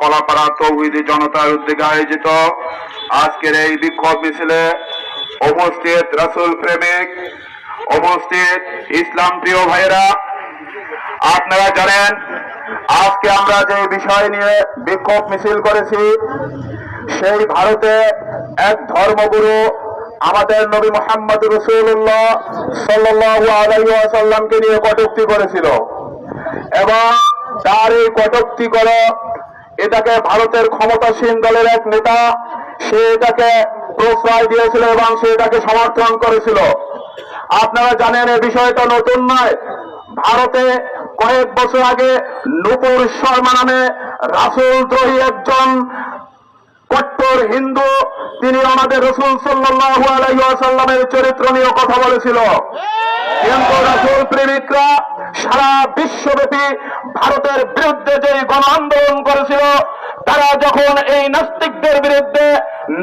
কলাপাড়া তৌহিদি জনতার উদ্যোগে আয়োজিত আজকের এই বিক্ষোভ মিছিলে উপস্থিত রাসুল প্রেমিক, উপস্থিত ইসলাম প্রিয় ভাইয়েরা, আপনারা জানেন, আজকে আমরা যে বিষয় নিয়ে বিক্ষোভ মিছিল করেছি, সেই ভারতে এক ধর্মগুরু আমাদের নবী মোহাম্মদ রসুল্লাহ সাল্লাহ আলাইসাল্লামকে নিয়ে কটুক্তি করেছিল এবং তার এই কটুক্তি করো এটাকে ভারতের ক্ষমতাসীন দলের এক নেতা, সে এটাকে প্রশ্রয় দিয়েছিল এবং সে এটাকে সমর্থন করেছিল। আপনারা জানেন এই বিষয়টা নতুন নয়। ভারতে কয়েক বছর আগে নূপুর শর্মা নামে রাসুল দ্রোহী একজন কট্টর হিন্দু, তিনি আমাদের রসুল সাল্লাল্লাহু আলাইহি ওয়াসাল্লামের চরিত্র নিয়ে কথা বলেছিল। কিন্তু রাসুল প্রেমিকরা সারা বিশ্বব্যাপী ভারতের বিরুদ্ধে যে গণ আন্দোলন করেছিল তারা যখন এই নাস্তিকদের বিরুদ্ধে,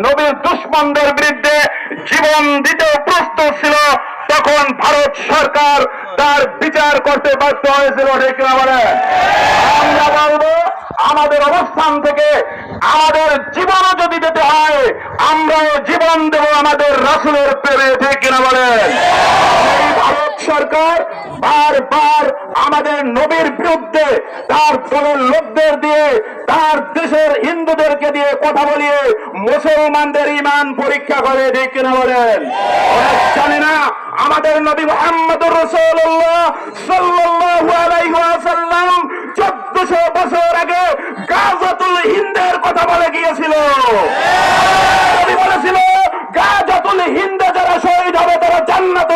নবীর দুশ্মনদের বিরুদ্ধে জীবন দিতে প্রস্তুত ছিল, তখন ভারত সরকার তার বিচার করতে বাধ্য হয়েছিল, ঠিক না বলে? আমরা বলব, আমাদের অবস্থান থেকে আমাদের জীবনও যদি দিতে হয়, আমরাও জীবন দেব আমাদের রাসুলের প্রেমে, ঠিক কিনা বলেন ভারত সরকার বারবার আমাদের নবীর বিরুদ্ধে তার দলের লোকদের দিয়ে, তার দেশের হিন্দুদেরকে দিয়ে কথা বলিয়ে মুসলমানদের ইমান পরীক্ষা করে, ঠিক কিনা বলেন? জানে না আমাদের নবী মোহাম্মদ রসুল্লাহ সাল্লাল্লাহু আলাইহি ওয়াসাল্লাম চোদ্দশো বছর আগে গাজাতুল হিন্দের কথা বলে গিয়েছিল নবী বলেছিল গাজাতুল হিন্দে যারা শহীদ হবে তারা জান্নাতে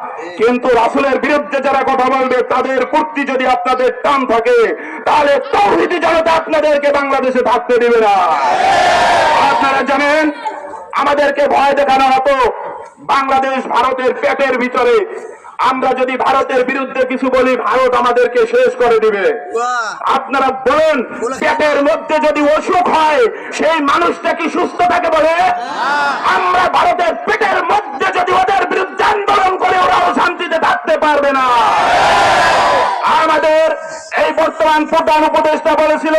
কিন্তু রাসুলের বিরুদ্ধে যারা কথা বলবে তাদের প্রতি যদি আপনাদের টান থাকে তাহলে তৌহিদি জনতা আপনাদেরকে বাংলাদেশে থাকতে দেবে না। আপনারা জানেন আমাদেরকে ভয় দেখানো হতো বাংলাদেশ ভারতের পেটের ভিতরে। আমরা যদি ভারতের বিরুদ্ধে কিছু বলি ভারত আমাদেরকে শেষ করে দিবে। আপনারা বলেন পেটের মধ্যে যদি অসুখ হয় সেই মানুষটা কি সুস্থ থাকে বলে? আমরা ভারতের পেটের মধ্যে যদি পারবে না। আমাদের এই বর্তমান প্রধান উপদেষ্টা বলেছিল,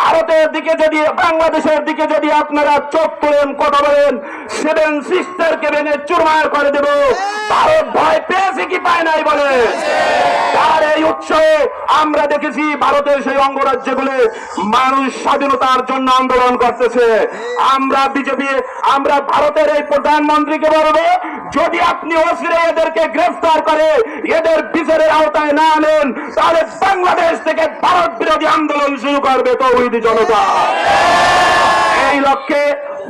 ভারতের দিকে যদি, বাংলাদেশের দিকে যদি আপনারা চোখ তোলেন, কথা বলেন সেভেন সিস্টারকে ভেঙে চুরমার করে দেব। ভারত ভয় পেয়েছে কি পায় নাই বলে? তার এই উৎসবে আমরা দেখেছি ভারতের সেই অঙ্গরাজ্যগুলো মানুষ স্বাধীনতার জন্য আন্দোলন করতেছে। আমরা বিজেপি, আমরা ভারতের এই প্রধানমন্ত্রীকে বলব যদি আপনি অচিরে এদেরকে গ্রেফতার করে এদের বিচারের আওতায় না আনেন, তাহলে বাংলাদেশ থেকে ভারত বিরোধী আন্দোলন শুরু করবে তৌহিদি জনতা। এই লক্ষ্যে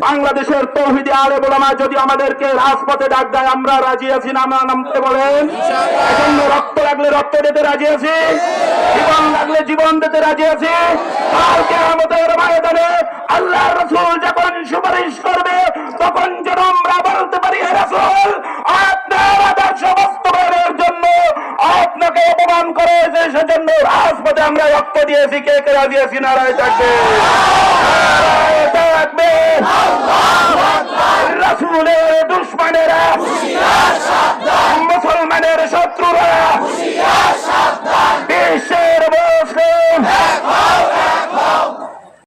বাংলাদেশের তৌহিদি আলে বোলামা যদি আমাদেরকে রাজপথে ডাক দেয়, আমরা রাজি আছি না, আমরা নামতে বলেন। এজন্য রক্ত লাগলে রক্ত দিতে রাজি আছি, জীবন লাগলে জীবন দিতে রাজি আছি। কালকে আমাদের ময়দানে আল্লাহ রসুল যখন সুপারিশ করবে তখন যেন আমরা বলতে পারি হে রসুল আপনার আদর্শ বাস্তবায়নের জন্য অপমান করে যে সেজন্য রাজপথে আমরা রক্ত দিয়েছি, কে কে দিয়েছি নারায় থাকবে। থাকবে। রাসূলের দুশ্মনেরা